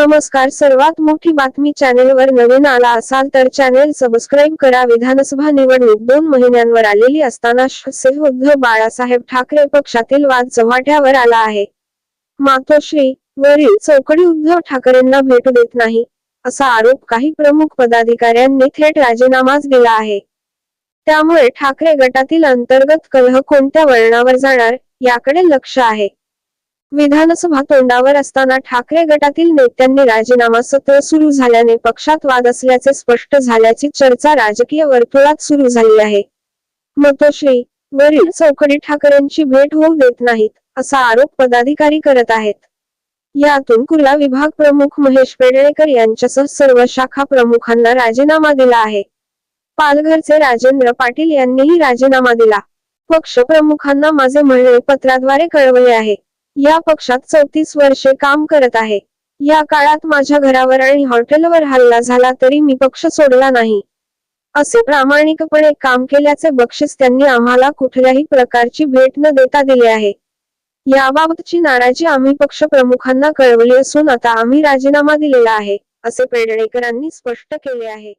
नमस्कार. सर्वात मोठी बातमी चॅनेलवर नवीन आला असाल तर चॅनेल सबस्क्राईब करा. विधानसभा निवडणूक दोन महिन्यांवर आलेली असताना शिवसेना उद्धव बाळासाहेब ठाकरे पक्षातील वाद चव्हाट्यावर आला आहे. मातोश्री वरील चौकडी उद्धव ठाकरेंना भेटू देत नाही असा आरोप काही प्रमुख पदाधिकाऱ्यांनी थेट राजीनामाच दिला आहे. त्यामुळे ठाकरे गटातील अंतर्गत कलह कोणत्या वळणावर जाणार याकडे लक्ष आहे. विधानसभा तोंडावर असताना ठाकरे गटातील नेत्यांनी राजीनामा सत्र सुरू झाल्याने पक्षात वाद असल्याचे स्पष्ट झाल्याची चर्चा राजकीय वर्तुळात सुरू झाली आहे. मतोश्री वरील चौकडी ठाकरेंची भेट होऊ देत नाहीत असा आरोप पदाधिकारी करत आहेत. यातून कुर्ला विभाग प्रमुख महेश पेडळेकर यांच्यासह सर्व शाखा प्रमुखांना राजीनामा दिला आहे. पालघरचे राजेंद्र पाटील यांनीही राजीनामा दिला. पक्ष प्रमुखांना माझे म्हणणे पत्राद्वारे कळवले आहे. या पक्षात चौतीस वर्षे काम करत आहे. या काळात माझ्या घरावर आणि हॉटेलवर हल्ला झाला तरी मी पक्ष सोडला नाही. असे प्रामाणिकपणे काम केल्याचे बक्षीस त्यांनी आम्हाला कुठल्याही प्रकारची भेट न देता दिले आहे. याबाबतची नाराजी आम्ही पक्ष प्रमुखांना कळवली असून आता आम्ही राजीनामा दिलेला आहे असे पेडणेकरांनी स्पष्ट केले आहे.